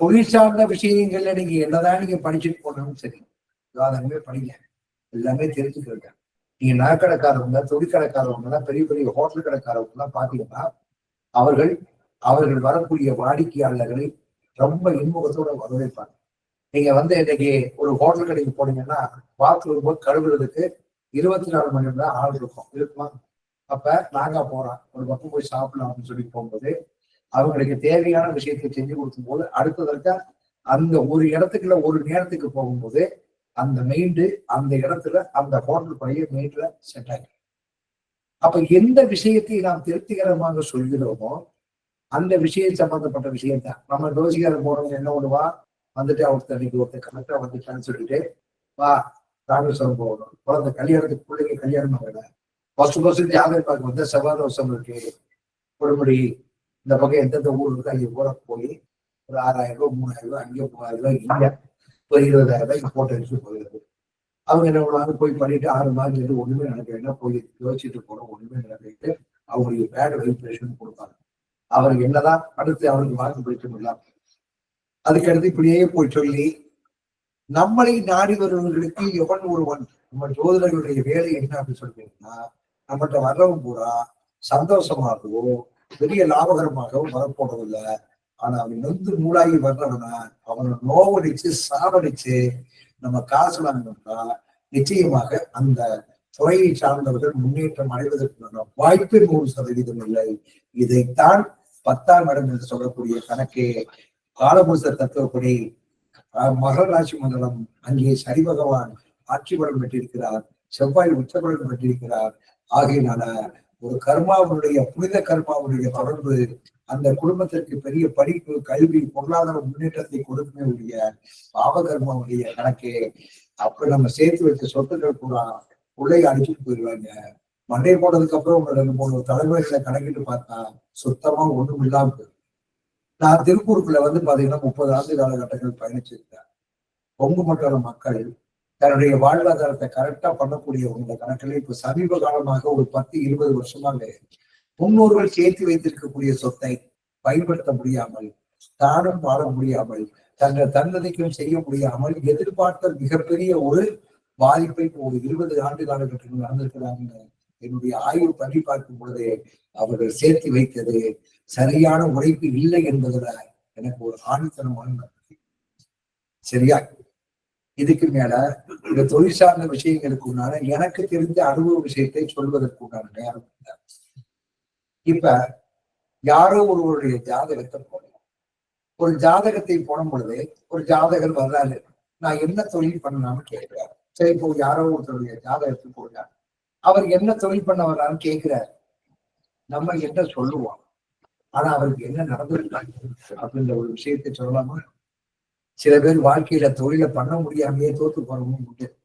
தொழில் சார்ந்த விஷயங்கள்ல நீங்க என்னதான் நீங்க படிச்சுட்டு போனாலும் சரி விவாதமே படிங்க. எல்லாமே தெரிஞ்சுக்கிறீங்க நீங்க நகைக்கடைக்காரவங்க தொழிற்கடைக்காரவங்க எல்லாம் பெரிய பெரிய ஹோட்டல் கடைக்காரவங்க எல்லாம் பாத்தீங்கன்னா அவர்கள் அவர்கள் வரக்கூடிய வாடிக்கையாளர்களை ரொம்ப இன்முகத்தோட வரவேற்பாங்க. நீங்க வந்து இன்னைக்கு ஒரு ஹோட்டல் கடைக்கு போனீங்கன்னா பாத்ரூம் கழுவுறதுக்கு இருபத்தி நாலு மணி நேரம் தான் ஆள் இருக்கும். இருக்குமா அப்ப நாங்க போறோம். ஒரு பக்கம் போய் சாப்பிடலாம் அப்படின்னு சொல்லி போகும்போது அவங்களுக்கு தேவையான விஷயத்தை செஞ்சு கொடுக்கும் போது அடுத்ததற்கு அந்த ஒரு இடத்துக்குள்ள ஒரு நேரத்துக்கு போகும்போது அந்த மெயின்டு அந்த இடத்துல அந்த ஹோட்டல் பழைய மெயின்ல செட் ஆகி அப்ப எந்த விஷயத்தை நாம் திருப்திகரமாக சொல்கிறோமோ அந்த விஷயம் சம்பந்தப்பட்ட விஷயம் தான் நம்ம ரோசிகாரம் போறவங்க என்ன பண்ணுவா? வந்துட்டு ஒருத்தர் இன்னைக்கு ஒருத்தர் கரெக்டா வந்துட்டான்னு சொல்லிட்டு வா ராமேஸ்வரம் போகணும். குழந்தை கல்யாணத்துக்கு பிள்ளைங்க கல்யாணம் ஆகல ஃபர்ஸ்ட் ஃபர்ஸ்ட் ஜாதகம் பார்க்க வந்து செவ்வாய் தோசம் இருக்கு. கொடுமுடி இந்த பக்கம் எந்தெந்த ஊர் இருக்கு அங்கே ஊரை போய் ஒரு ஆறாயிரம் ரூபாய் மூணாயிரம் ரூபாய் அங்கே மூவாயிரம் ரூபாய் இங்கே ஒரு இருபதாயிரம் ரூபாய் போட்டோ எடுத்து போயிடுது அவங்க என்ன பண்ணுவாங்க? போய் பண்ணிட்டு ஆறு மாதம் இருந்து ஒண்ணுமே நடக்கலைன்னா போய் யோசிச்சுட்டு போறோம்? ஒண்ணுமே நடக்கிட்டு அவங்களுக்கு பேட் வைப்ரேஷன் கொடுப்பாங்க. அவருக்கு என்னதான் அடுத்து அவருக்கு வாக்கு பிடிக்கும் இல்லாம அதுக்கடுத்து இப்படியே போய் சொல்லி நம்மளை நாடி வருவர்களுக்கு எவன் ஒருவன்? நம்ம ஜோதிடர்களுடைய வேலை என்ன அப்படின்னு சொல்றீங்கன்னா நம்மகிட்ட வர்றவன் பூரா சந்தோஷமாகவும் பெரிய லாபகரமாகவும் வரப்போறதில்ல ஆனா அவன் நொந்து நூலாகி வர்றவனா அவனை நோவடிச்சு சாவடிச்சு நம்ம காசு வாங்கணும்னா நிச்சயமாக அந்த துறையை சார்ந்தவர்கள் முன்னேற்றம் அடைவதற்கான வாய்ப்பு நூறு சதவீதம் இல்லை. இதைத்தான் பத்தாம் இடம் என்று சொல்லக்கூடிய கணக்கே காலபுருஷ தத்துவப்படி அஹ், மகர ராசி மண்டலம் அங்கே சரி பகவான் ஆட்சி பலம் பெற்றிருக்கிறார் செவ்வாய் உச்சபலம் பெற்றிருக்கிறார். ஆகையினால ஒரு கர்மாவுடைய புனித கர்மாவுடைய தொடர்பு அந்த குடும்பத்திற்கு பெரிய படிப்பு கல்வி பொருளாதார முன்னேற்றத்தை கொடுக்குமே உடைய பாவகர்மாவுடைய கணக்கே. அப்ப நம்ம சேர்த்து வைத்த சொத்துக்கள் பூரா உள்ளே அடிச்சுட்டு போயிடுவாங்க. மண்டை போனதுக்கு அப்புறம் ஒரு ரெண்டு மூணு தலைமுறைகளை கணக்கிட்டு பார்த்தா சுத்தமா ஒண்ணும் இல்லாம போயிடும் நான் திருப்பூருக்குள்ள வந்து பாத்தீங்கன்னா முப்பது ஆண்டு காலகட்டங்கள் பயணிச்சிருக்கேன். கொங்கு மண்டல மக்கள் தன்னுடைய வாழ்வாதாரத்தை கரெக்டா பண்ணக்கூடியவங்க. கணக்கில் இப்ப சமீப காலமாக ஒரு பத்து இருபது வருஷமாக முன்னோர்கள் சேர்த்து வைத்திருக்கக்கூடிய சொத்தை பயன்படுத்த முடியாமல் தானம் வாழ முடியாமல் தங்கள் தன்னதிக்கும் செய்ய முடியாமல் எதிர்பார்த்த மிகப்பெரிய ஒரு பாதிப்பை ஒரு இருபது ஆண்டு காலகட்டங்கள் நடந்திருக்கிறாங்க. என்னுடைய ஆய்வு பண்ணி பார்க்கும் பொழுது அவர்கள் சேர்த்து வைத்தது சரியான உழைப்பு இல்லை என்பதுல எனக்கு ஒரு ஆணித்தனமான நம்பிக்கை. சரியா? இதுக்கு மேல இந்த தொழில் சார்ந்த விஷயங்களுக்கு உண்டான எனக்கு தெரிந்த அனுபவ விஷயத்தை சொல்வதற்கு உண்டான நேரம் இல்லை. இப்ப யாரோ ஒருவருடைய ஜாதகத்தை போடணும் ஒரு ஜாதகத்தை போடும் பொழுது ஒரு ஜாதகர் வர்றாரு நான் என்ன தொழில் பண்ணலாம்னு கேட்கிறார். சரி இப்போ யாரோ ஒருத்தருடைய ஜாதகத்தை போடுறாரு அவர் என்ன தொழில் பண்ண வர்றாருன்னு கேட்கிறார். நம்ம என்ன சொல்லுவோம்? ஆனா அவருக்கு என்ன நடந்திருக்காங்க அப்படின்ற ஒரு விஷயத்தை சொல்லலாமா? சில பேர் வாழ்க்கையில தொழிலை பண்ண முடியாமையே தோத்து போறவங்க உண்டு.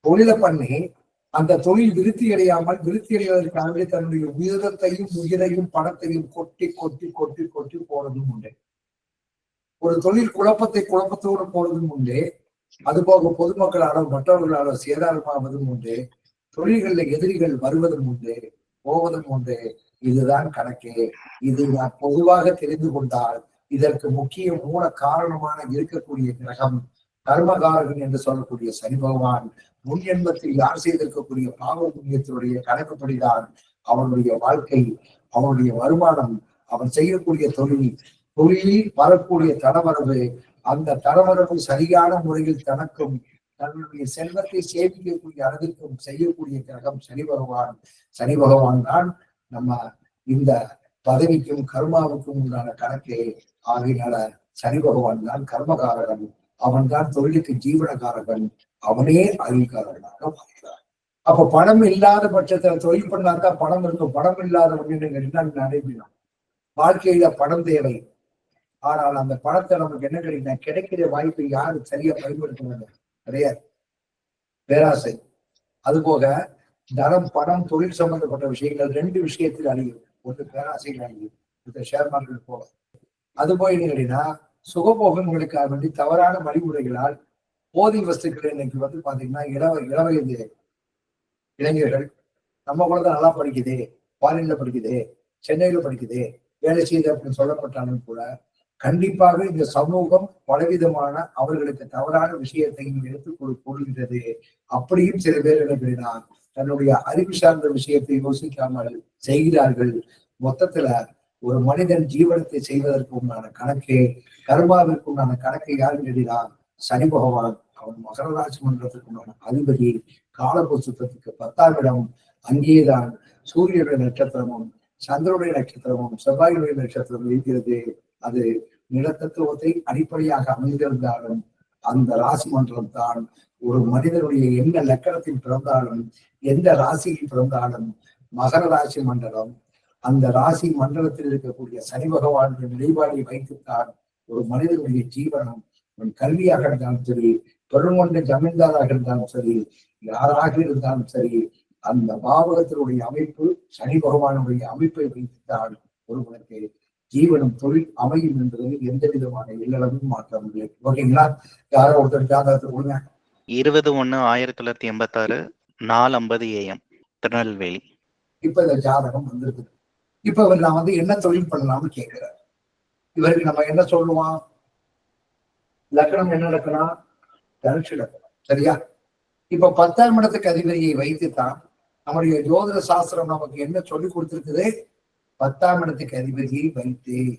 தொழிலை பண்ணி அந்த தொழில் விருத்தி அடையாமல் விருத்தி அடைவதற்காகவே தன்னுடைய உயிரத்தையும் உயிரையும் பணத்தையும் கொட்டி கொட்டி கொட்டி கொட்டி போறதும் உண்டு. ஒரு தொழில் குழப்பத்தை குழப்பத்தோடு போறதும் உண்டு. அதுபோக பொதுமக்களாலோ மற்றவர்களாலோ சேதாரமாவதும் உண்டு. தொழில்களில் எதிரிகள் வருவதும் உண்டு போவதும் உண்டு. இதுதான் கணக்கு. இது நான் பொதுவாக தெரிந்து கொண்டால் இதற்கு முக்கிய மூல காரணமான இருக்கக்கூடிய கிரகம் கர்மகாரகன் என்று சொல்லக்கூடிய சனி பகவான். முன் எண்பத்தில் யார் செய்திருக்கக்கூடிய பாவ புண்ணியத்தினுடைய கணக்குப்படிதான் அவனுடைய வாழ்க்கை அவனுடைய வருமானம் அவன் செய்யக்கூடிய தொழில் தொழிலில் வரக்கூடிய தடவரவு அந்த தடவரவு சரியான முறையில் தனக்கும் தன்னுடைய செல்வத்தை சேமிக்கக்கூடிய அளவிற்கும் செய்யக்கூடிய கிரகம் சனி பகவான். சனி பகவான் தான் நம்ம இந்த பதவிக்கும் கர்மாவுக்கும் உண்டான கணக்கே ஆகினால சனி பகவான் தான் கர்மகாரகன். அவன் தான் தொழிலுக்கு ஜீவனகாரகன். அவனே அழிகாரகனாக மாறுகிறான். அப்ப பணம் இல்லாத பட்சத்துல தொழில் பண்ணாதான் பணம் இருக்கும். பணம் இல்லாதவங்க நடைபெறும் வாழ்க்கையில பணம் தேவை. ஆனால் அந்த பணத்தை நமக்கு என்ன கிடைக்கும் கிடைக்கிற வாய்ப்பை யாரு சரியா பயன்படுத்துவாங்க? கிடையாது. பேராசை. அதுபோக தனம் பணம் தொழில் சம்பந்தப்பட்ட விஷயங்கள் ரெண்டு விஷயத்தில் அழியும். ஒன்று பேராசையில் அழியும் இந்த ஷேர் மார்க்கெட் போல அது போய் கேட்டீங்கன்னா சுகபோகங்களுக்காக வேண்டி தவறான வழிமுறைகளால் போதை வஸ்துக்கள் இன்னைக்கு வந்து பாத்தீங்கன்னா இளவ இளவயது இளைஞர்கள் நம்ம குழந்தை நல்லா படிக்குது ஃபாரின்ல படிக்குது சென்னையில படிக்குது வேலை செய்யுது அப்படின்னு சொல்லப்பட்டாலும் கூட கண்டிப்பாக இந்த சமூகம் பலவிதமான அவர்களுக்கு தவறான விஷயத்தையும் எடுத்துக் கொடுக்கின்றது அப்படியும் சில பேர் என்ன தன்னுடைய அறிவு சார்ந்த விஷயத்தை யோசிக்காமல் செய்கிறார்கள். மொத்தத்துல ஒரு மனிதன் ஜீவனத்தை செய்வதற்கு உண்டான கணக்கை கர்மாவிற்கு உண்டான கணக்கை யார் எழுதினார் சனி பகவான். அவன் மகர ராசி மன்றத்துக்கு உண்டான அதிபதி. காலபுசுத்தத்துக்கு பத்தாம் இடம். அங்கேதான் சூரியனுடைய நட்சத்திரமும் சந்திரனுடைய நட்சத்திரமும் செவ்வாயுடைய நட்சத்திரம் இருக்கிறது. அது நிலத்தத்துவத்தை அடிப்படையாக அமைந்திருந்தாலும் அந்த ராசி மன்றம் தான் ஒரு மனிதனுடைய எந்த லக்கணத்தில் பிறந்தாலும் எந்த ராசியில் பிறந்தாலும் மகர ராசி மண்டலம் அந்த ராசி மண்டலத்தில் இருக்கக்கூடிய சனி பகவானுடைய நிலைப்பாடை வைத்துத்தான் ஒரு மனிதனுடைய ஜீவனம் அவன் கல்வியாக இருந்தாலும் சரி பெருங்கொண்ட ஜமீன்தாராக இருந்தாலும் சரி யாராக இருந்தாலும் சரி அந்த பாவகத்தினுடைய அமைப்பு சனி பகவானுடைய அமைப்பை வைத்துத்தான் ஒருவனுக்கு ஜீவனம் தொழில் அமையும் என்பதில் எந்த விதமான இல்லளவும் மாற்றம் இல்லை. ஓகேங்களா? யாரோ ஒருத்தர் ஜாதகத்தை கொடுங்க. இருபது ஒண்ணு ஆயிரத்தி தொள்ளாயிரத்தி எண்பத்தாறு நாலு ஐம்பது ஏஎம் திருநெல்வேலி. இப்ப இந்த ஜாதகம் வந்திருக்கு. இப்ப இவர் நான் வந்து என்ன தொழில் பண்ணலாம்னு கேட்கிறார். இவருக்கு நம்ம என்ன சொல்லுவோம்? லக்கணம் என்ன லக்கணம்? தனுஷு லக்கணம். சரியா? இப்ப பத்தாம் இடத்துக்கு அதிபதியை வைத்துத்தான் நம்முடைய ஜோதிட சாஸ்திரம் நமக்கு என்ன சொல்லி கொடுத்திருக்குது? பத்தாம் இடத்துக்கு அதிபதியை வைத்து.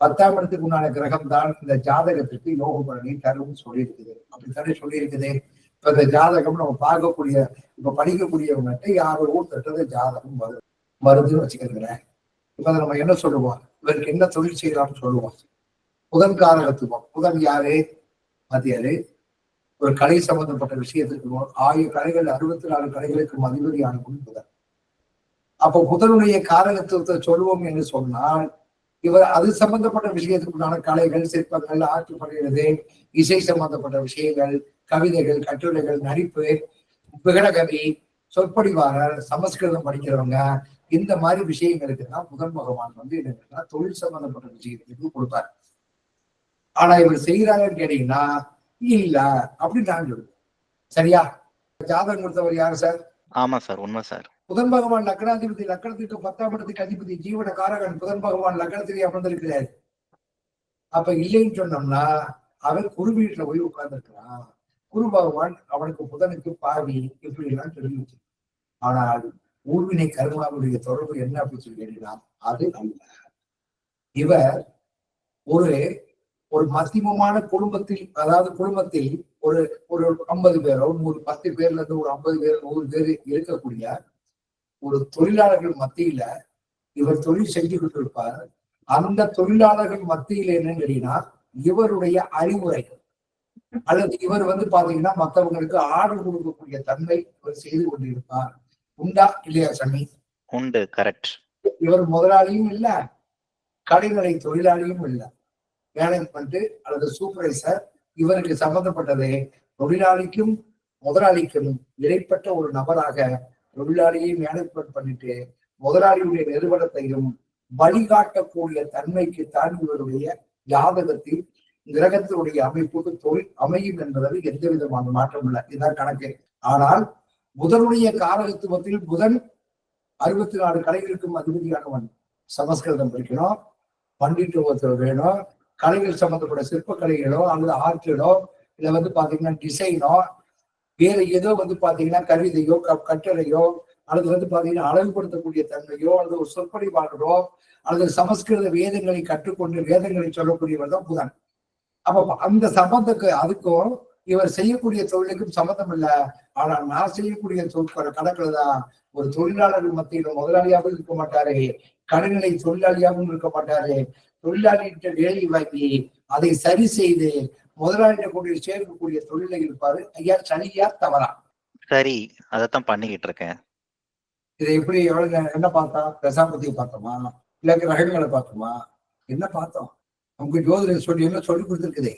பத்தாம் இடத்துக்கு உண்டான கிரகம் தான் இந்த ஜாதகத்துக்கு யோக பலனை தரும் சொல்லியிருக்குது. அப்படித்தானே சொல்லியிருக்குது? இப்ப இந்த ஜாதகம் நம்ம பார்க்கக்கூடிய இப்ப படிக்கக்கூடியவங்ககிட்ட யாரோ தட்டது ஜாதகம் வருது வருதுன்னு வச்சுக்கிறேன் இப்ப அதை நம்ம என்ன சொல்லுவோம்? இவருக்கு என்ன தொழில் செய்யலாம்னு சொல்லுவோம்? புதன் காரகத்துவம். புதன் யாரு? மத்தியாரு ஒரு கலை சம்பந்தப்பட்ட விஷயத்துக்கு ஆயிரம் கலைகள் அறுபத்தி நாலு கலைகளுக்கு அதிபதியான புதன். அப்போ புதனுடைய காரகத்துவத்தை சொல்லுவோம் என்று சொன்னால் இவர் அது சம்பந்தப்பட்ட விஷயத்துக்குண்டான கலைகள் சிற்பங்கள் ஆற்று படைகிறது இசை சம்பந்தப்பட்ட விஷயங்கள் கவிதைகள் கட்டுரைகள் நடிப்பு விகடகவி சொற்பொழிவாளர் சமஸ்கிருதம் படிக்கிறவங்க இந்த மாதிரி விஷயங்களுக்கு தான் புதன் பகவான் வந்து என்னன்னா தொழில் சம்பந்தப்பட்ட விஷயத்துக்கு கொடுப்பார். ஆனா இவர் செய்யறாங்கன்னு கேட்டீங்கன்னா இல்ல அப்படின்னு நான் சொல்லுவேன். சரியா? ஜாதகம் கொடுத்தவர் யாரு சார்? ஆமா சார் உண்மை சார். புதன் பகவான் லக்னாதிபதி லக்கணத்துக்கு பத்தாம் இடத்துக்கு அதிபதி ஜீவன காரகன் புதன் பகவான் லக்னத்திலே அமர்ந்திருக்கிறார். அப்ப இல்லைன்னு சொன்னோம்னா அவன் குரு வீட்டுல போய் உட்கார்ந்துருக்கிறான். குரு பகவான் அவனுக்கு புதனுக்கு பாவி இப்படி எல்லாம் சொல்லி வச்சு ஆனால் ஊர்வினை கருமாவுடைய தொடர்பு என்ன அப்படின்னு சொல்லி கேட்டீங்கன்னா அது அல்ல. இவர் ஒரு ஒரு மத்தியமமான குடும்பத்தில் அதாவது குடும்பத்தில் ஒரு ஒரு ஐம்பது பேரோ நூறு பத்து பேர்ல இருந்து ஒரு ஐம்பது பேர் நூறு பேர் இருக்கக்கூடிய ஒரு தொழிலாளர்கள் மத்தியில இவர் தொழில் செஞ்சுக்கிட்டு இருப்பார் அந்த தொழிலாளர்கள் மத்தியில என்னன்னு கேட்டீங்கன்னா இவருடைய அறிவுரைகள். அல்லது இவர் வந்து பாத்தீங்கன்னா மற்றவங்களுக்கு ஆர்டர் கொடுக்கக்கூடிய தன்மை இவர் செய்து கொண்டிருப்பார். உண்டா இல்லையா சன்னி உண்டு கரெக்ட் இவர் முதலாளியும் இல்ல கடைநிலை தொழிலாளியும் இல்ல. மேனேஜ்மெண்ட் அல்லது சூப்பர்வைசர் இவருக்கு சம்பந்தப்பட்டது தொழிலாளிக்கும் முதலாளிக்கும் இடைப்பட்ட ஒரு நபராக தொழிலாளியை மேனேஜ்மெண்ட் பண்ணிட்டு முதலாளியுடைய நிறுவனத்தையும் வழிகாட்டக்கூடிய தன்மைக்கு தான் இவருடைய ஜாதகத்தில் கிரகத்தினுடைய அமைப்புக்கு தொழில் அமையும் என்பதில் எந்த விதமான மாற்றம் இல்லை. இதுதான் கணக்கு. ஆனால் புதனுடைய காரகத்துவத்தில் புதன் அறுபத்தி நாலு கலைகளுக்கும் அதிபதியானவன் சமஸ்கிருதம் படிக்கணும் பண்டித்துவத்தில் வேணும் கலைகள் சம்பந்தப்பட்ட சிற்பக்கலைகளோ அல்லது ஆர்ட்டோ இல்லை வந்து பாத்தீங்கன்னா டிசைனோ வேற ஏதோ வந்து பாத்தீங்கன்னா கவிதையோ க- கட்டுரையோ அல்லது வந்து பாத்தீங்கன்னா அழகுபடுத்தக்கூடிய தன்மையோ அல்லது ஒரு சொற்பொழிவாளரோ அல்லது சமஸ்கிருத வேதங்களை கற்றுக்கொண்டு வேதங்களை சொல்லக்கூடியவர் தான் புதன். அப்ப அந்த சம்பந்தக்கு அதுக்கும் இவர் செய்யக்கூடிய தொழிலுக்கும் சம்மந்தம் இல்ல. ஆனால் நான் செய்யக்கூடிய தொழில் கணக்குல தான் ஒரு தொழிலாளர்கள் மத்தியிலும் முதலாளியாகவும் இருக்க மாட்டாரு. கடைநிலை தொழிலாளியாகவும் இருக்க மாட்டாரு. தொழிலாளிகிட்ட வேலை வாங்கி அதை சரி செய்து முதலாளிகிட்ட கூடிய சேர்க்கக்கூடிய தொழிலை இருப்பாரு. ஐயா சரியா தவறா? சரி அதைத்தான் பண்ணிக்கிட்டு இருக்கேன். இதை எப்படி எவ்வளவு என்ன பார்த்தோம் தசாபதியை பார்த்தோமா? இல்ல கிரகங்களை பார்த்தோமா? என்ன பார்த்தோம்? நமக்கு ஜோதிடர் சொல்லி என்ன சொல்லி கொடுத்துருக்குதே?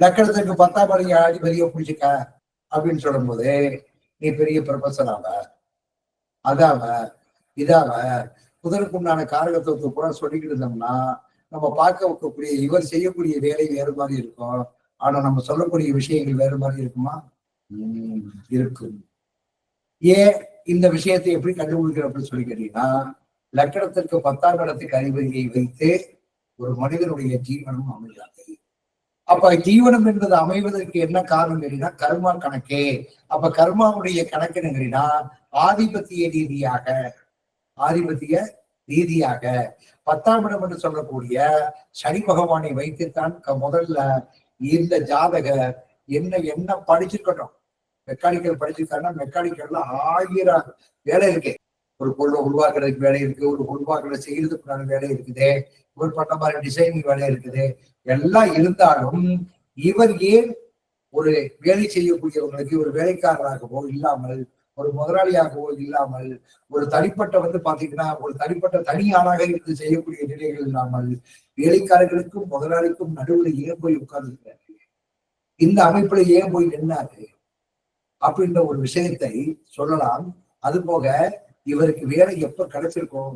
லக்கணத்துக்கு பத்தாம் படி அதிபதியை பிடிச்சிக்க அப்படின்னு சொல்லும்போது நீ பெரிய ப்ரொஃபஸர் ஆவ அதாவ இதாவ புதனுக்கு உண்டான காரகத்துவத்தை கூட சொல்லிக்கிட்டு இருந்தோம்னா நம்ம பார்க்க வைக்கக்கூடிய இவர் செய்யக்கூடிய வேலை வேறு மாதிரி இருக்கும். ஆனா நம்ம சொல்லக்கூடிய விஷயங்கள் வேறு மாதிரி இருக்குமா? உம் இருக்கும் ஏன் இந்த விஷயத்தை எப்படி கண்டுபிடிக்கிற அப்படின்னு சொல்லி கேட்டீங்கன்னா லக்கணத்திற்கு பத்தாம் இடத்துக்கு அதிபதியை வைத்து ஒரு மனிதனுடைய ஜீவனம் அமையாது. அப்ப ஜீவனம் என்பது அமைவதற்கு என்ன காரணம் கேட்டீங்கன்னா கர்மா கணக்கே. அப்ப கர்மாவுடைய கணக்கு என்னங்கன்னா ஆதிபத்திய ரீதியாக ஆதிபத்திய ரீதியாக. பத்தாம் இடம் என்று சொல்லக்கூடிய சனி பகவானை வைத்துத்தான் முதல்ல இந்த ஜாதகர் என்ன என்ன படிச்சிருக்கட்டும். மெக்கானிக்கல் படிச்சிருக்காருன்னா மெக்கானிக்கல்ல ஆயிரம் வேலை இருக்கு. ஒரு பொருளை உருவாக்குறதுக்கு வேலை இருக்கு ஒரு உருவாக்குறத செய்யறதுக்குண்டான வேலை இருக்குது. இவர் பண்ண மாதிரி டிசைனிங் வேலை இருக்குது. எல்லாம் இருந்தாலும் இவர் ஏன் ஒரு வேலை செய்யக்கூடியவங்களுக்கு ஒரு வேலைக்காரராகவோ இல்லாமல் ஒரு முதலாளியாகவோ இல்லாமல் ஒரு தனிப்பட்ட வந்து பாத்தீங்கன்னா ஒரு தனிப்பட்ட தனி இருந்து செய்யக்கூடிய நிலைகள் இல்லாமல் வேலைக்காரர்களுக்கும் முதலாளிக்கும் நடுவில் ஏன் போய் உட்கார்ந்து இந்த அமைப்புல ஏன் போய் நின்னாரு? அப்படின்ற ஒரு விஷயத்தை சொல்லலாம். அது போக இவருக்கு வேலை எப்ப கிடைச்சிருக்கும்?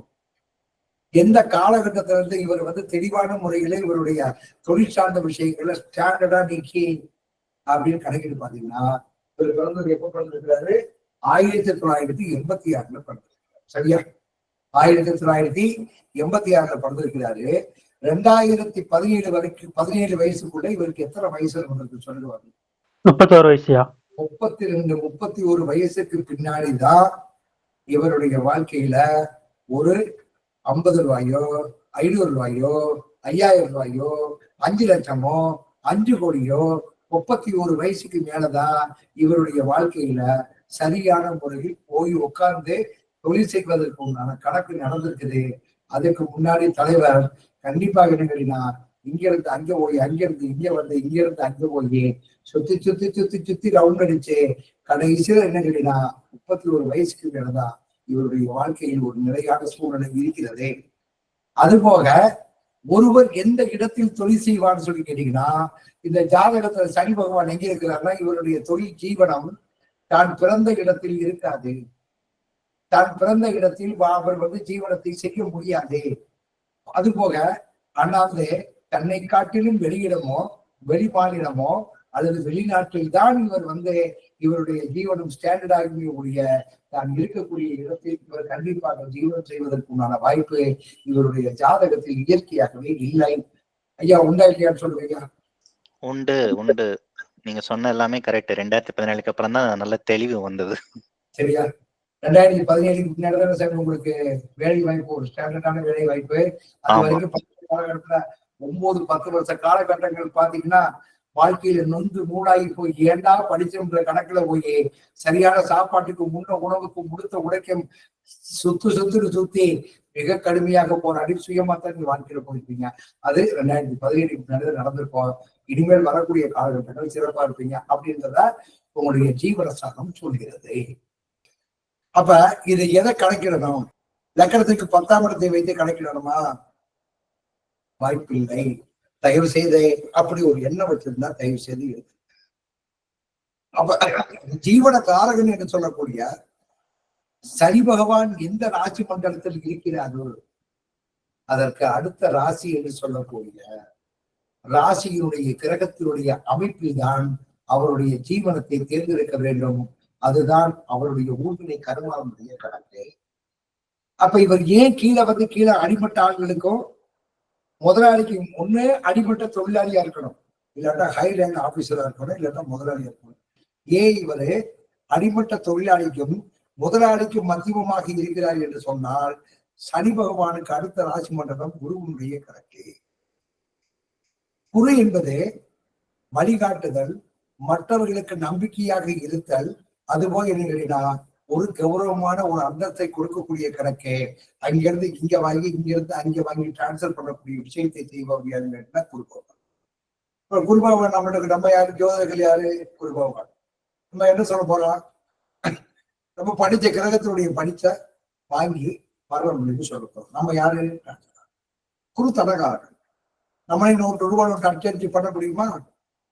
எந்த காலகட்டத்துல இருந்து இவர் வந்து தெளிவான முறையில இவருடைய தொழில் சார்ந்த விஷயங்கள்ல ஸ்டாண்டர்டா நீக்கி அப்படின்னு கணக்கிட்டு பாத்தீங்கன்னா இவர் பிறந்தது எப்ப பிறந்திருக்கிறாரு? ஆயிரத்தி தொள்ளாயிரத்தி எண்பத்தி ஆறுல பிறந்திருக்கிறார். சரியா? ஆயிரத்தி தொள்ளாயிரத்தி எண்பத்தி ஆறுல பிறந்திருக்கிறாரு. ரெண்டாயிரத்தி பதினேழு வரைக்கும் பதினேழு வயசுக்குள்ள இவருக்கு எத்தனை வயசு வந்திருக்கு சொல்லுவாங்க முப்பத்தோரு வயசுயா? முப்பத்தி ரெண்டு முப்பத்தி ஒரு வயசுக்கு பின்னாடி தான் இவருடைய வாழ்க்கையில ஒரு ஐம்பது ரூபாயோ ஐநூறு ரூபாயோ ஐயாயிரம் ரூபாயோ அஞ்சு லட்சமோ அஞ்சு கோடியோ முப்பத்தி ஒரு வயசுக்கு மேலதான் இவருடைய வாழ்க்கையில சரியான முறையில் போய் உட்கார்ந்து தொழில் செய்வதற்கு உண்டான கணக்கு நடந்திருக்குது. அதுக்கு முன்னாடி தலைவர் கண்டிப்பாக என்ன இங்கிருந்து இங்க இருந்து அங்க போய் அங்க இருந்து இங்க வந்து இங்க இருந்து அங்க போய் சுத்தி சுத்தி சுத்தி சுத்தி ரவுண்ட் அடிச்சு கடைசியில என்ன கேட்டா முப்பத்தி ஒரு வயசுக்கு மேலதான் இவருடைய வாழ்க்கையில் ஒரு நிலையான சூழ்நிலை இருக்கிறது. அதுபோக ஒருவர் எந்த இடத்தில் தொழில் செய்வான்னு சொல்லி கேட்டீங்கன்னா இந்த ஜாதகத்துல சனி பகவான் எங்க இருக்கிறாருன்னா இவருடைய தொழில் ஜீவனம் தான் பிறந்த இடத்தில் இருக்காது. தான் பிறந்த இடத்தில் அவர் வந்து ஜீவனத்தை செய்ய முடியாது. அதுபோக அண்ணாந்து தன்னை காட்டிலும் வெளியிடமோ வெளிமாநிலமோ அல்லது வெளிநாட்டில் தான் இவர் வந்து இவருடைய ஜீவனம் ஸ்டாண்டர்ட் ஆகக்கூடிய தான் இருக்கக்கூடிய இடத்தில் இவர் கண்டிப்பாக ஜீவனம் செய்வதற்குண்டான வாய்ப்பு இவருடைய ஜாதகத்தில் இயற்கையாகவே இல்லை. ஐயா உண்டா இல்லையான்னு சொல்லுவீங்க உண்டு உண்டு. நீங்க சொன்ன எல்லாமே கரெக்ட் ரெண்டாயிரத்தி பதினேழுக்கு அப்புறம் தான் நல்ல தெளிவு வந்தது. சரியா? ரெண்டாயிரத்தி பதினேழுக்கு முன்னாடி சார் உங்களுக்கு வேலை வாய்ப்பு ஒரு ஸ்டாண்டர்டான வேலை வாய்ப்பு. அது. வரைக்கும் காலகட்டத்துல ஒன்பது பத்து வருஷ காலகட்டங்கள் பாத்தீங்கன்னா வாழ்க்கையில நொந்து மூடாகி போய் ஏண்டா படிச்சோன்ற கணக்குல போய் சரியான சாப்பாட்டுக்கு முன்ன உணவுக்கு முடுத்த உழைக்கும் சுத்து சுத்துன்னு சுத்தி மிக கடுமையாக போராடி சுயமா தான் வாழ்க்கையில போயிருப்பீங்க. அது ரெண்டாயிரத்தி பதினேழுக்கு முன்னாடி நடந்திருக்கும். இனிமேல் வரக்கூடிய காலகட்டங்கள் சிறப்பா இருப்பீங்க அப்படின்றத உங்களுடைய ஜீவரசாகம் சொல்கிறது. அப்ப இதை எதை கணக்கிடணும்? லக்கணத்துக்கு பத்தாம் இடத்தை வைத்து கணக்கிடணுமா? வாய்ப்பில்லை. தயவு செய்து அப்படி ஒரு எண்ணம் வச்சிருந்தா தயவு செய்து இருக்கு அப்ப ஜீவன காரகன் என்று சொல்லக்கூடிய சனி பகவான் எந்த ராசி மண்டலத்தில் இருக்கிறாரோ அதற்கு அடுத்த ராசி என்று சொல்லக்கூடிய ராசியினுடைய கிரகத்தினுடைய அமைப்பில் தான் அவருடைய ஜீவனத்தை தேர்ந்தெடுக்க வேண்டும். அதுதான் அவருடைய ஊழ்வினை கருமாவுடைய கணக்கு. அப்ப இவர் ஏன் கீழே வந்து கீழே அடிமட்ட ஆள்களுக்கும் முதலாளிக்கு ஒண்ணு அடிமட்ட தொழிலாளியா இருக்கணும். இல்லாட்டா ஹை ரேங்க் ஆபீசரா இருக்கணும் இல்லாட்டா முதலாளியா இருக்கணும். ஏன் இவரு அடிமட்ட தொழிலாளிக்கும் முதலாளிக்கும் மத்தியமமாக இருக்கிறார் என்று சொன்னால் சனி பகவானுக்கு அடுத்த ராசி மண்டலம் குருவனுடைய கணக்கு. குரு என்பது வழிகாட்டுதல் மற்றவர்களுக்கு நம்பிக்கையாக இருத்தல் அதுபோல் என்ன ஒரு கௌரவமான ஒரு அந்தத்தை கொடுக்கக்கூடிய கணக்கு அங்கிருந்து இங்க வாங்கி இங்கிருந்து அங்க வாங்கி டிரான்ஸ்ஃபர் பண்ணக்கூடிய விஷயத்தை செய்வோம் குரு பகவான் இப்ப குரு பகவான் நம்மளுக்கு நம்ம யாரு? ஜோதகர்கள் யாரு? குரு பகவான் நம்ம என்ன சொல்ல போறோம்? நம்ம படிச்ச கிரகத்தினுடைய படிச்ச வாங்கி வரவங்களுக்கு சொல்ல போறோம். நம்ம யாரு? குரு தடகாரர்கள் நம்மளை நூறு நிறுவனம் நோட்டு பண்ண முடியுமா?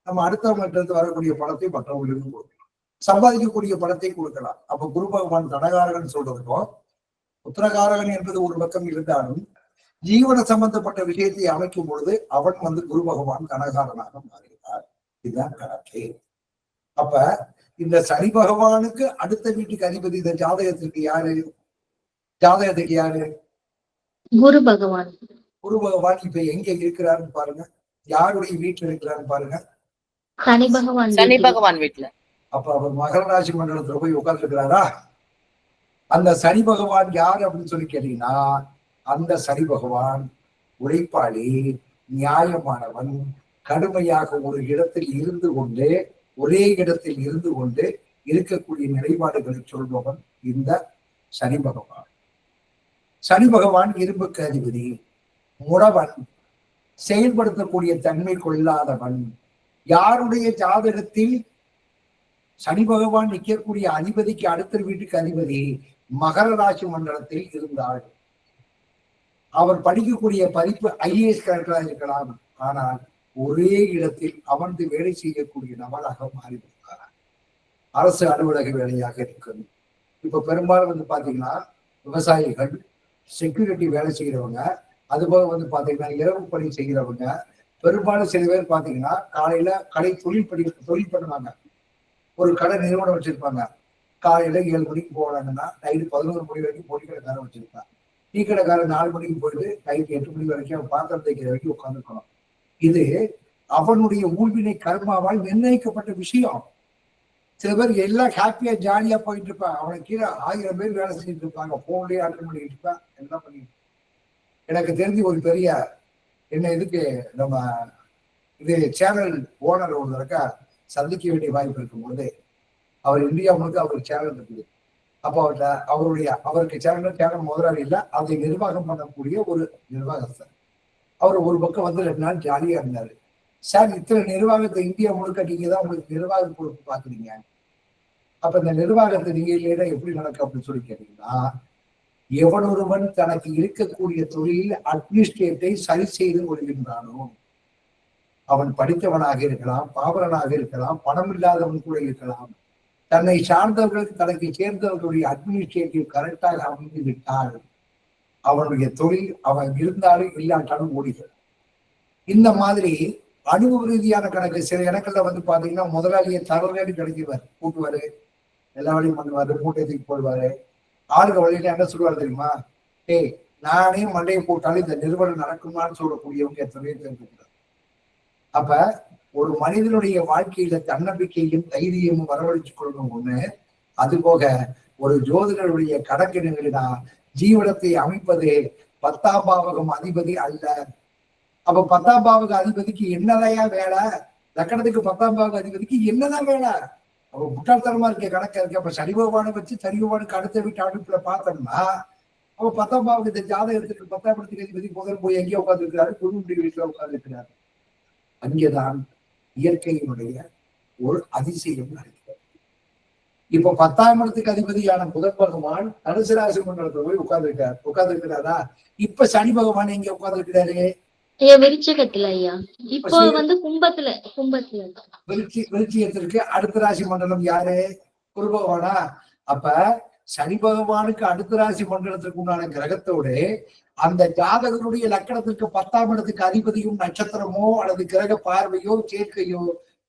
நம்ம அடுத்தவங்கிட்ட இருந்து வரக்கூடிய பணத்தை மற்றவங்களுக்கு கொடுக்கலாம். சம்பாதிக்கக்கூடிய பணத்தை கொடுக்கலாம். அப்ப குரு பகவான் தனகாரகன் சொல்றதுக்கும் உத்தரகாரகன் என்பது ஒரு பக்கம் இருந்தாலும் ஜீவன சம்பந்தப்பட்ட விஷயத்தை அமைக்கும் பொழுது அவன் வந்து குரு பகவான் கனகாரனாக மாறுகிறார் இதுதான் கணக்கு. அப்ப இந்த சனி பகவானுக்கு அடுத்த வீட்டுக்கு அதிபதி இந்த ஜாதகத்திற்கு யாரு? ஜாதகத்துக்கு யாரு? குரு பகவான். குரு பகவான் இப்ப எங்க இருக்கிறாருன்னு பாருங்க. யாருடைய வீட்டுல இருக்கிறாருன்னு பாருங்க. சனி பகவான் சனி. பகவான் வீட்டுல. அப்ப அவர் மகர ராசி மண்டலத்துல போய் உட்கார்ந்துருக்கிறாரா? அந்த சனி பகவான் யார் அப்படின்னு சொல்லி கேட்டீங்கன்னா அந்த சனி பகவான் உழைப்பாளி நியாயமானவன் கடுமையாக ஒரு இடத்தில் இருந்து கொண்டு ஒரே இடத்தில் இருந்து கொண்டு இருக்கக்கூடிய நிலைப்பாடுகளை சொல்பவன் இந்த சனி பகவான். சனி பகவான் இரும்புக்கு அதிபதி. முடவன் செயல்படுத்தக்கூடிய தன்மை கொள்ளாதவன். யாருடைய ஜாதகத்தில் சனி பகவான் நிற்கக்கூடிய அதிபதிக்கு அடுத்த வீட்டுக்கு அதிபதி மகர ராசி மண்டலத்தில் இருந்தாள். அவர் படிக்கக்கூடிய படிப்பு ஐஏஎஸ் கலெக்டரா இருக்கலாம். ஆனால் ஒரே இடத்தில் அமர்ந்து வேலை செய்யக்கூடிய நபராக மாறிவிட்டார். அரசு அலுவலக வேலையாக இருக்குது இப்ப பெரும்பாலும் வந்து பாத்தீங்கன்னா விவசாயிகள் செக்யூரிட்டி வேலை செய்கிறவங்க அதுபோக வந்து பாத்தீங்கன்னா இரவு பணி செய்கிறவங்க பெரும்பாலும் சில பேர் பாத்தீங்கன்னா காலையில கடை தொழில் படி தொழில் பண்ணுவாங்க. ஒரு கடை நிறுவனம் வச்சிருப்பாங்க. காலையில ஏழு மணிக்கு போனாங்கன்னா நைட்டு பதினோரு மணி வரைக்கும் பொடி கடைக்காரன் வச்சிருப்பாங்க. டீ கடைக்காரன் நாலு மணிக்கு போயிட்டு நைட்டு எட்டு மணி வரைக்கும் அவன் பாத்திரம் தைக்கிற வரைக்கும் உட்காந்துருக்கணும் இது அவனுடைய ஊழ்வினை கர்மாவால் நிர்ணயிக்கப்பட்ட விஷயம். சில பேர் எல்லாம் ஹாப்பியா ஜாலியா போயிட்டு இருப்பான் அவனுக்கு கீழே ஆயிரம் பேர் வேலை செஞ்சுட்டு இருப்பாங்க. போன்லயே அட்டன் பண்ணிட்டு இருப்பான். எல்லாம் பண்ணிட்டு எனக்கு தெரிஞ்சு ஒரு பெரிய என்ன இதுக்கு நம்ம இது சேனல் ஓனர் ஒரு சந்திக்க வேண்டிய வாய்ப்பு இருக்கும் பொழுது அவர் இந்தியா முழுக்க அவருக்கு சேனல் இருக்குது. அப்போ அவர்கிட்ட அவருடைய அவருக்கு சேனல் சேனல் முதலாளி இல்லை அதை நிர்வாகம் பண்ணக்கூடிய ஒரு நிர்வாகஸ்தர். அவர் ஒரு பக்கம் வந்து ரெண்டு நாள் ஜாலியாக இருந்தாரு. சார் இத்தனை நிர்வாகத்தை இந்தியா முழுக்க நீங்க தான் உங்களுக்கு நிர்வாக பொறுப்பு பார்க்குறீங்க? அப்ப இந்த நிர்வாகத்தை நீங்க இல்லைன்னா எப்படி நடக்கும்? அப்படின்னு சொல்லி கேட்டீங்கன்னா எவனொருவன் தனக்கு இருக்கக்கூடிய தொழிலில் அட்மினிஸ்ட்ரேட்டை சரி செய்து கொள்கின்றானோ அவன் படித்தவனாக இருக்கலாம் பாவரனாக இருக்கலாம் பணம் இல்லாதவன் கூட இருக்கலாம். தன்னை சார்ந்தவர்கள் தனக்கு சேர்ந்தவர்களுடைய அட்மினிஸ்ட்ரேட்டிவ் கரெக்டாக அமைந்து விட்டால் அவனுடைய தொழில் அவன் இருந்தாலும் இல்லாட்டாலும் ஓடிகள் இந்த மாதிரி அனுபவ ரீதியான கணக்கு சில இடங்கள்ல வந்து பாத்தீங்கன்னா முதலாளியை தரவேடி கிடைக்குவார் கூட்டுவாரு எல்லா வேலையும் பண்ணுவாரு மூட்டை தூக்கி போடுவாரு. ஆளுக வழியில என்ன சொல்லுவாரு தெரியுமா? ஏய் நானே மண்டையை போட்டாலும் இந்த நிறுவனம் நடக்குமான்னு சொல்லக்கூடியவங்க எத்தனை பேர் தெரிஞ்சுக்கிறார் அப்ப ஒரு மனிதனுடைய வாழ்க்கையில தன்னம்பிக்கையும் தைரியமும் வரவழைச்சு கொள்ளணும் ஒண்ணு. அது போக ஒரு ஜோதிடருடைய கணக்கெடுங்களினா ஜீவனத்தை அமைப்பது பத்தாம் பாவகம் அதிபதி அல்ல. அப்ப பத்தாம் பாவக அதிபதிக்கு என்னதையா வேலை? லக்கணத்துக்கு பத்தாம் பாவக அதிபதிக்கு என்னதான் வேலை? அப்ப முட்டாள்தனமா இருக்க கணக்கு இருக்கு. அப்ப சனி பகவானை வச்சு சரிபகவானுக்கு அடுத்த வீட்டு அடுப்புல பார்த்தோம்னா அப்ப பத்தாம் பாவகத்தை ஜாதகத்துக்கு பத்தாம் இடத்துக்கு அதிபதி முதல் போய் எங்கேயோ உட்காந்துருக்காரு குடும்புடைய வீட்டுல உட்காந்துருக்கிறாரு அங்கேதான் இயற்கையினுடைய ஒரு அதிசயம் நடக்கிறது. இப்ப பத்தாம் இடத்துக்கு அதிபதியான புதன் பகவான் தனுசு ராசி மண்டலத்துல போய் உட்காந்து இருக்கிறாரா இப்ப சனி பகவான் எங்க உட்கார்ந்துருக்கிறாரு? ஐயா விருச்சகத்துல ஐயா. இப்போ சரி. வந்து கும்பத்துல கும்பத்துல. விருச்சி விருச்சியத்திற்கு அடுத்த ராசி மண்டலம் யாரு? குரு பகவானா அப்ப சனி பகவானுக்கு அடுத்த ராசி மண்டலத்திற்கு உண்டான கிரகத்தோடு அந்த ஜாதகனுடைய லக்கணத்திற்கு பத்தாம் இடத்துக்கு அதிபதியும் நட்சத்திரமோ அல்லது கிரக பார்வையோ சேர்க்கையோ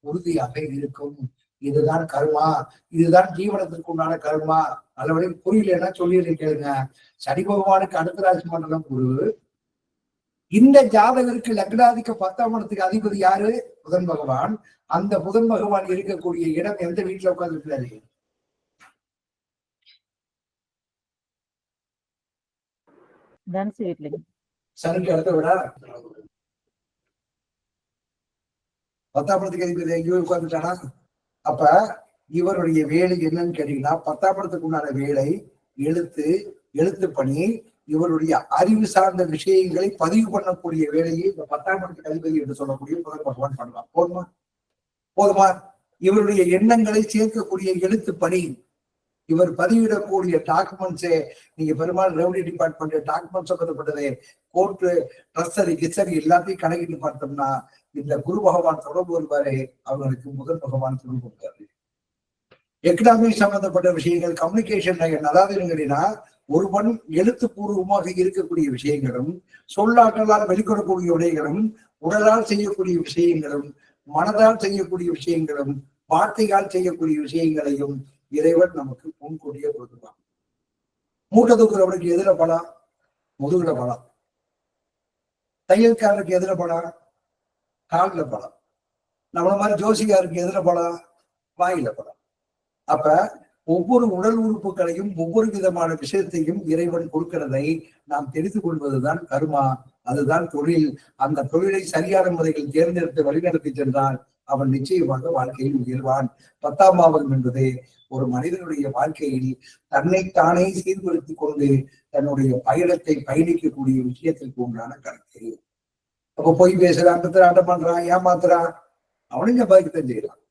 உறுதியாக இருக்கும். இதுதான் கர்மா. இதுதான் ஜீவனத்திற்கு உண்டான கர்மா. நல்லபடி புரியலன்னா சொல்லிடுறேன் கேளுங்க. சனி பகவானுக்கு அடுத்த ராசி மண்டலம் குரு. இந்த ஜாதகருக்கு லக்னாதிக்க பத்தாம் இடத்துக்கு அதிபதி யாரு? புதன் பகவான். அந்த புதன் பகவான் இருக்கக்கூடிய இடம் எந்த வீட்டுல உட்கார்ந்து தனுசு வீட்ல. சனிக்கு அடுத்த விட? பத்தாம் இடத்துக்கு அதிபதி எங்கேயோ உட்கார்ந்துட்டானா? அப்ப இவருடைய வேலை என்னன்னு கேட்டீங்கன்னா பத்தாம் இடத்துக்கு உண்டான வேலை எழுத்து எழுத்து பணி இவருடைய அறிவு சார்ந்த விஷயங்களை பதிவு பண்ணக்கூடிய வேலையை இந்த பத்தாம் இடத்துக்கு அதிபதி என்று சொல்லக்கூடிய முதல் பகவான் பண்ணலாம் போதுமா? போதுமா? இவருடைய எண்ணங்களை சேர்க்கக்கூடிய எழுத்து பணி. இவர் பதிவிடக்கூடிய டாக்குமெண்ட்ஸே நீங்க பெரும்பாலும் ரெவன்யூ டிபார்ட்மெண்ட் டாக்குமெண்ட் சம்பந்தப்பட்டது. கோர்ட்டு ட்ரஸ்டரி கிச்சரி எல்லாத்தையும் கணக்கிட்டு பார்த்தோம்னா இந்த குரு பகவான் தொடர்பு வருவாரு அவங்களுக்கு முதல் பகவான் தொடர்பு கொடுத்தாரு எக்கனாமிக் சம்பந்தப்பட்ட விஷயங்கள் கம்யூனிகேஷன் அதாவது என்னங்கன்னா ஒருவன் எழுத்துப்பூர்வமாக இருக்கக்கூடிய விஷயங்களும் சொல்லாற்றலால் வெளிக்கொள்ளக்கூடிய விடைகளும் உடலால் செய்யக்கூடிய விஷயங்களும் மனதால் செய்யக்கூடிய விஷயங்களும் வார்த்தையால் செய்யக்கூடிய விஷயங்களையும் இறைவன் நமக்கு முன்கூட்டியே கொடுத்துருவான் மூட்டை தூக்குறவனுக்கு எதிர பலா முதுகுல பலம் தையல்காரனுக்கு எதிர பலா பலம் காலில் பலம் நம்மள மாதிரி ஜோசிகாருக்கு எதிர பலம் வாயில பலம் அப்ப ஒவ்வொரு உடல் உறுப்புகளையும் ஒவ்வொரு விதமான விஷயத்தையும் இறைவன் கொடுக்கிறதை நாம் தெரிந்து கொள்வதுதான் கருமா. அதுதான் தொழில். அந்த தொழிலை சரியான முறையில் தேர்ந்தெடுத்து வழிநடத்தி சென்றால் அவன் நிச்சயமாக வாழ்க்கையில் உயர்வான். பத்தாம் பாவம் என்பது ஒரு மனிதனுடைய வாழ்க்கையில் தன்னைத்தானே சீர்படுத்திக் கொண்டு தன்னுடைய பயணத்தை பயணிக்கக்கூடிய விஷயத்திற்கு உண்டான கருத்து. அப்ப பொய் பேசுறான் பித்தராட்டம் பண்றான் ஏமாத்துறான். அவனையும் சம்பாதிக்கத்தான் செய்யலாம்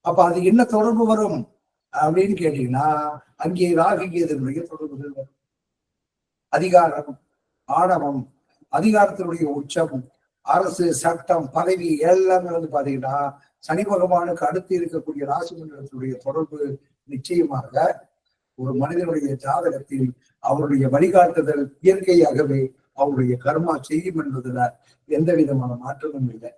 அப்ப அது என்ன தொடர்பு வரும்? அப்படின்னு கேட்டீங்கன்னா அங்கே ராகு தொடர்புகள் வரும். அதிகாரம் ஆணவம் அதிகாரத்தினுடைய உச்சம் அரசு சட்டம் பதவி எல்லாமே வந்து பாத்தீங்கன்னா சனி பகவானுக்கு அடுத்து இருக்கக்கூடிய ராசி மண்டலத்தினுடைய தொடர்பு நிச்சயமாக ஒரு மனிதனுடைய ஜாதகத்தில் அவருடைய வழிகாட்டுதல் இயற்கையாகவே அவருடைய கர்மா செய்யும் என்பதில் எந்த விதமான மாற்றமும் இல்லை.